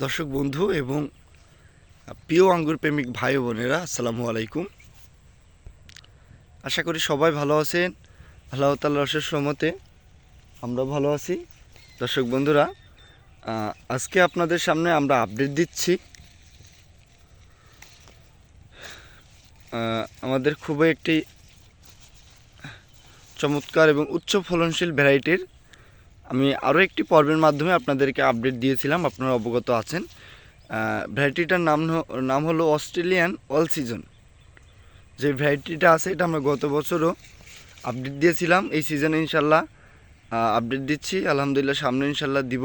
দর্শক বন্ধু এবং প্রিয় আঙ্গুর প্রেমিক ভাই বোনেরা, আসসালামু আলাইকুম। আশা করি সবাই ভালো আছেন। আল্লাহ তাল্লাহ রসের সমতে আমরা ভালো আছি। দর্শক বন্ধুরা আজকে আপনাদের সামনে আমরা আপডেট দিচ্ছি। আমাদের খুবই একটি চমৎকার এবং উচ্চ ফলনশীল ভ্যারাইটির আমি আরও একটি পর্বের মাধ্যমে আপনাদেরকে আপডেট দিয়েছিলাম, আপনারা অবগত আছেন। ভ্যারাইটিটার নাম নাম হলো অস্ট্রেলিয়ান অল সিজন যে ভ্যারাইটিটা আছে, এটা আমরা গত বছরও আপডেট দিয়েছিলাম। এই সিজনে ইনশাল্লাহ আপডেট দিচ্ছি। আলহামদুলিল্লাহ সামনে ইনশাল্লাহ দিব।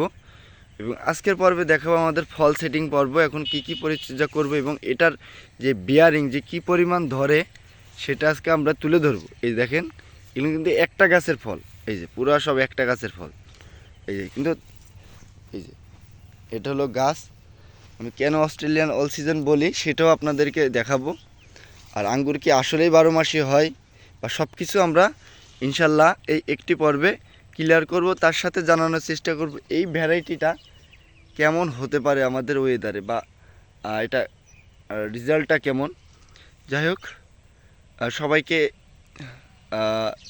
এবং আজকের পর্বে দেখাবো আমাদের ফল সেটিং পর্ব, এখন কি কি পরিচর্যা করব এবং এটার যে বিয়ারিং যে কি পরিমাণ ধরে, সেটা আজকে আমরা তুলে ধরবো। এই দেখেন, এগুলো কিন্তু একটা গাছের ফল। এই যে পুরো সব একটা গাছের ফল। এই যে, কিন্তু এই যে, এটা হলো গাছ। আমি কেন অস্ট্রেলিয়ান অল সিজন বলি, সেটাও আপনাদেরকে দেখাবো। আর আঙ্গুর কি আসলেই বারো মাসে হয়, বা সব কিছু আমরা ইনশাল্লাহ এই একটি পর্বে ক্লিয়ার করব, তার সাথে জানানোর চেষ্টা করব, এই ভ্যারাইটিটা কেমন হতে পারে আমাদের ওয়েদারে বা এটা রেজাল্টটা কেমন। যাই হোক সবাইকে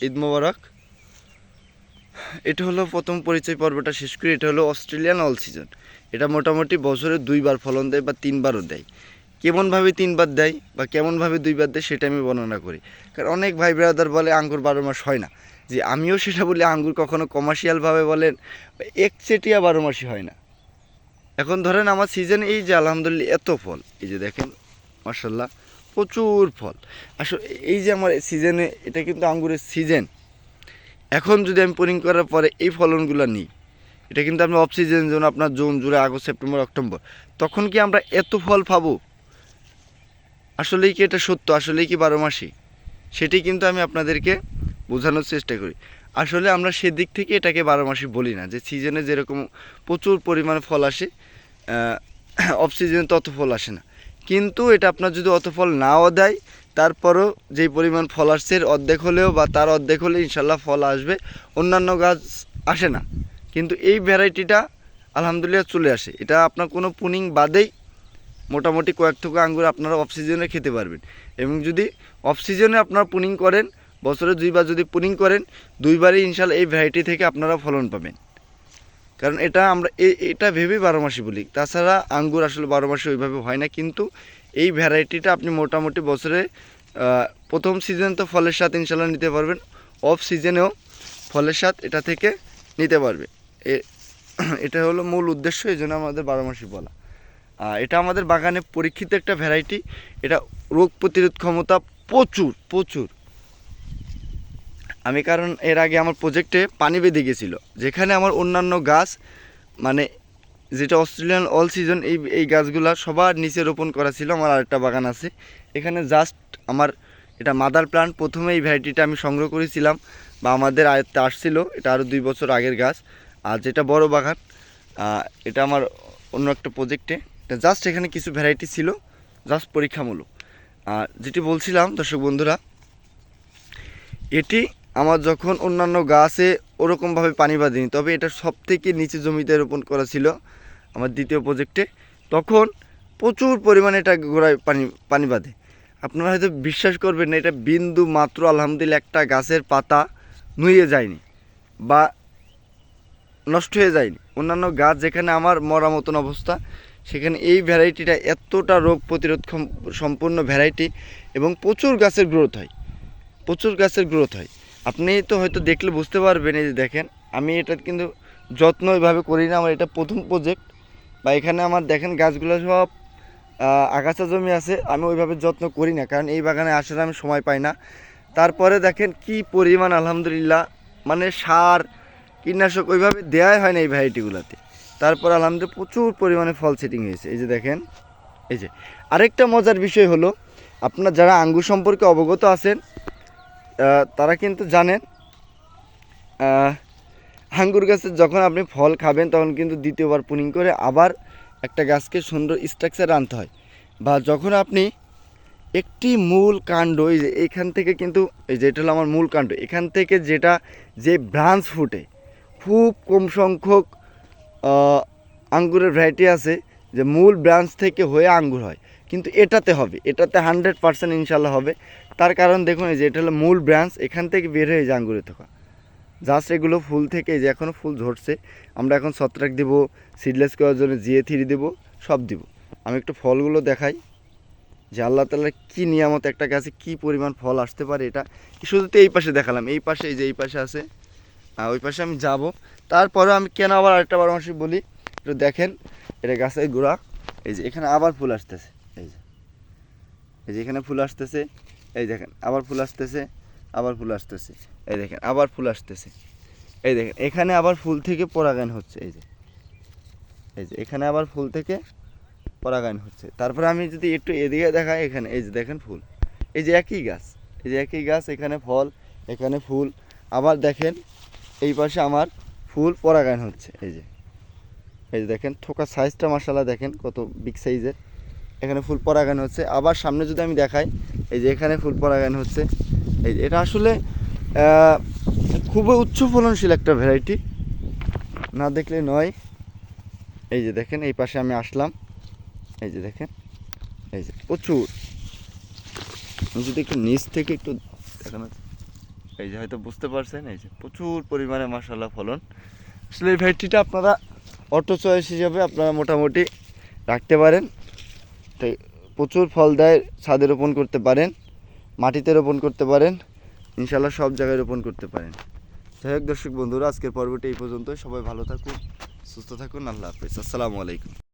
ঈদ মোবারক। এটা হলো প্রথম পরিচয় পর্বটা শেষ করি। এটা হলো অস্ট্রেলিয়ান অল সিজন। এটা মোটামুটি বছরে দুইবার ফলন দেয় বা তিনবারও দেয়। কেমনভাবে তিনবার দেয় বা কেমনভাবে দুইবার দেয় সেটা আমি বর্ণনা করি। কারণ অনেক ভাই ব্রাদার বলে আঙ্গুর বারো মাস হয় না। যে আমিও সেটা বলি, আঙ্গুর কখনো কমার্শিয়ালভাবে বলেন একচেটিয়া বারো মাসই হয় না। এখন ধরেন আমার সিজন এই যে আলহামদুলিল্লাহ এত ফল। এই যে দেখেন মার্শাল্লাহ প্রচুর ফল। আসলে এই যে আমার সিজনে এটা কিন্তু আঙ্গুরের সিজন এখন যদি আমি পোরিং করার পরে এই ফলনগুলো নিই, এটা কিন্তু আমি অফ সিজন যেমন আপনার June, July, August September October তখন কি আমরা এত ফল পাবো? আসলেই কি এটা সত্য? আসলেই কি বারো মাসই? সেটি কিন্তু আমি আপনাদেরকে বোঝানোর চেষ্টা করি। আসলে আমরা সেদিক থেকে এটাকে বারো মাসি বলি না, যে সিজনে যেরকম প্রচুর পরিমাণে ফল আসে অফ সিজনে তত ফল আসে না। কিন্তু এটা আপনার যদি অত ফল নাও দেয় তারপরও যেই পরিমাণ ফল আসছে অর্ধেক হলেও বা তার অর্ধেক হলে ইনশাল্লাহ ফল আসবে। অন্যান্য গাছ আসে না। কিন্তু এই ভ্যারাইটিটা আলহামদুলিল্লাহ চলে আসে। এটা আপনার কোনো পুনিং বাদেই মোটামুটি কয়েক থোকা আঙ্গুর আপনারা অফ সিজনে খেতে পারবেন। এবং যদি অফ সিজনে আপনারা পুনিং করেন, বছরে দুইবার যদি পুনিং করেন, দুইবারই ইনশাল্লাহ এই ভ্যারাইটি থেকে আপনারা ফলন পাবেন। কারণ এটা আমরা এটা ভেবেই বারো মাসি বলি। তাছাড়া আঙ্গুর আসলে বারো মাসে ওইভাবে হয় না। কিন্তু এই ভ্যারাইটিটা আপনি মোটামুটি বছরে প্রথম সিজন তো ফলের স্বাদ ইনশাল্লাহ নিতে পারবেন। অফ সিজনেও ফলের স্বাদ এটা থেকে নিতে পারবে। এটা হলো মূল উদ্দেশ্য, এই জন্য আমাদের বারো মাসি বলা। আর এটা আমাদের বাগানে পরীক্ষিত একটা ভ্যারাইটি এটা রোগ প্রতিরোধ ক্ষমতা প্রচুর প্রচুর। আমি কারণ এর আগে আমার প্রজেক্টে পানি বেঁধে গেছিল, যেখানে আমার অন্যান্য গাছ মানে যেটা অস্ট্রেলিয়ান অল সিজন এই এই গাছগুলা সবার নিচে রোপণ করা ছিল, আমার আরেকটা বাগান আছে। এখানে জাস্ট আমার এটা মাদার প্লান্ট প্রথমে এই ভ্যারাইটিটা আমি সংগ্রহ করেছিলাম বা আমাদের আয়ত্তে আসছিল, এটা আরও দুই বছর আগের গাছ। আর যেটা বড় বাগান এটা আমার অন্য একটা প্রজেক্টে এটা জাস্ট এখানে কিছু ভ্যারাইটি ছিল জাস্ট পরীক্ষামূলক। আর যেটি বলছিলাম, দর্শক বন্ধুরা, এটি আমার যখন অন্যান্য গাছে ওরকমভাবে পানি বাঁধেনি, তবে এটা সব থেকে নিচে জমিতে রোপণ করা ছিল। আমার দ্বিতীয় প্রজেক্টে তখন প্রচুর পরিমাণে এটা গোড়ায় পানি পানি বাঁধে। আপনারা হয়তো বিশ্বাস করবেন না, এটা বিন্দু মাত্র আলহামদুলিল্লাহ একটা গাছের পাতা নুয়ে যায়নি বা নষ্ট হয়ে যায়নি। অন্যান্য গাছ যেখানে আমার মরা মতন অবস্থা, সেখানে এই ভ্যারাইটিটা এতটা রোগ প্রতিরোধ সম্পন্ন ভ্যারাইটি এবং প্রচুর গাছের গ্রোথ হয়। প্রচুর গাছের গ্রোথ হয়। আপনি তো হয়তো দেখলে বুঝতে পারবেন, এই যে দেখেন, আমি এটা কিন্তু যত্ন এভাবে করি না, আমার এটা প্রথম প্রজেক্ট বা এখানে আমার দেখেন গাছগুলো সব আগাছা জমি আছে, আমি ওইভাবে যত্ন করি না, কারণ এই বাগানে আসার আমি সময় পাই না। তারপরে দেখেন কি পরিমাণ আলহামদুলিল্লাহ মানে সার, কীটনাশক ওইভাবে দেওয়াই হয় না এই ভ্যারাইটিগুলোতে। তারপর আলহামদুলিল্লাহ প্রচুর পরিমাণে ফল সেটিং হয়েছে। এই যে দেখেন, এই যে। আরেকটা মজার বিষয় হলো, আপনার যারা আঙ্গুর সম্পর্কে অবগত আছেন তারা কিন্তু জানেন আঙ্গুর গাছের যখন আপনি ফল খাবেন, তখন কিন্তু দ্বিতীয়বার পুনিং করে আবার একটা গাছকে সুন্দর স্ট্রাকচার আনতে হয়। বা যখন আপনি একটি মূল কাণ্ড, এই যে এখান থেকে কিন্তু, এই যে এটা হলো আমার মূল কাণ্ড, এখান থেকে যেটা, যে ব্রাঞ্চ ফুটে, খুব কম সংখ্যক আঙ্গুরের ভ্যারাইটি আছে, যে মূল ব্রাঞ্চ থেকে হয়ে আঙ্গুর হয়। কিন্তু এটাতে হবে, এটাতে হান্ড্রেড পার্সেন্ট ইনশাল্লাহ হবে। তার কারণ দেখুন, এই যে এটা হলো মূল ব্রাঞ্চ এখান থেকে বের হয়ে যায় আঙ্গুরে থাকা জাস্ট এগুলো ফুল থেকে যে এখনও ফুল ঝরছে, আমরা এখন ছত্রাক দিব সিডলেস করার জন্য জিএ থ্রি দেবো, সব দিব। আমি একটু ফলগুলো দেখাই, যে আল্লাহ তালার কী নিয়ামত একটা গাছে কী পরিমাণ ফল আসতে পারে এটা শুধু তো এই পাশে দেখালাম, এই পাশে, এই যে এই পাশে আছে আর ওই পাশে আমি যাব। তারপরে আমি কেন আবার আরেকটা পরামর্শ বলি, একটু দেখেন, এটা গাছের গোড়া, এই যে এখানে আবার ফুল আসতেছে, এই যে এই যে এখানে ফুল আসতেছে, এই দেখেন, আবার ফুল আসতেছে, আবার ফুল আসতেছে। এই দেখেন, আবার ফুল আসতেছে। এই দেখেন, এখানে আবার ফুল থেকে পরাগায়ন হচ্ছে, এই যে। এই যে, এখানে আবার ফুল থেকে পরাগায়ন হচ্ছে। তারপরে আমি যদি একটু এদিকে দেখাই, এখানে, এই যে দেখেন ফুল। এই যে একই গাছ, এই যে একই গাছ, এখানে ফল, এখানে ফুল। আবার দেখেন, এই পাশে আমার ফুল পরাগায়ন হচ্ছে, এই যে। এই যে দেখেন, থোকা সাইজটা মাসাল্লাহ দেখেন, কত বিগ সাইজের। এখানে ফুল পরাগায়ন হচ্ছে। আবার সামনে যদি আমি দেখাই, এই যে এখানে ফুল পরাগায়ন হচ্ছে। এই যে, এটা আসলে খুবই উচ্চ ফলনশীল একটা ভ্যারাইটি না দেখলে নয়। এই যে দেখেন, এই পাশে আমি আসলাম। এই যে দেখেন, এই যে প্রচুর। যদি একটু নিচ থেকে একটু দেখানো এই যে হয়তো বুঝতে পারছেন, এই যে প্রচুর পরিমাণে মশালা ফলন। আসলে এই ভ্যারাইটিটা আপনারা অটো চয়েস হিসাবে আপনারা মোটামুটি রাখতে পারেন। তাই প্রচুর ফল দেয়, ছাদে রোপণ করতে পারেন, মাটিতে রোপণ করতে পারেন। ইনশাল্লাহ সব জায়গায় রোপণ করতে পারেন। যাই হোক দর্শক বন্ধুরা, আজকের পর্বটি এই পর্যন্তই। সবাই ভালো থাকুন, সুস্থ থাকুন। আল্লাহ হাফিজ। আসসালামু আলাইকুম।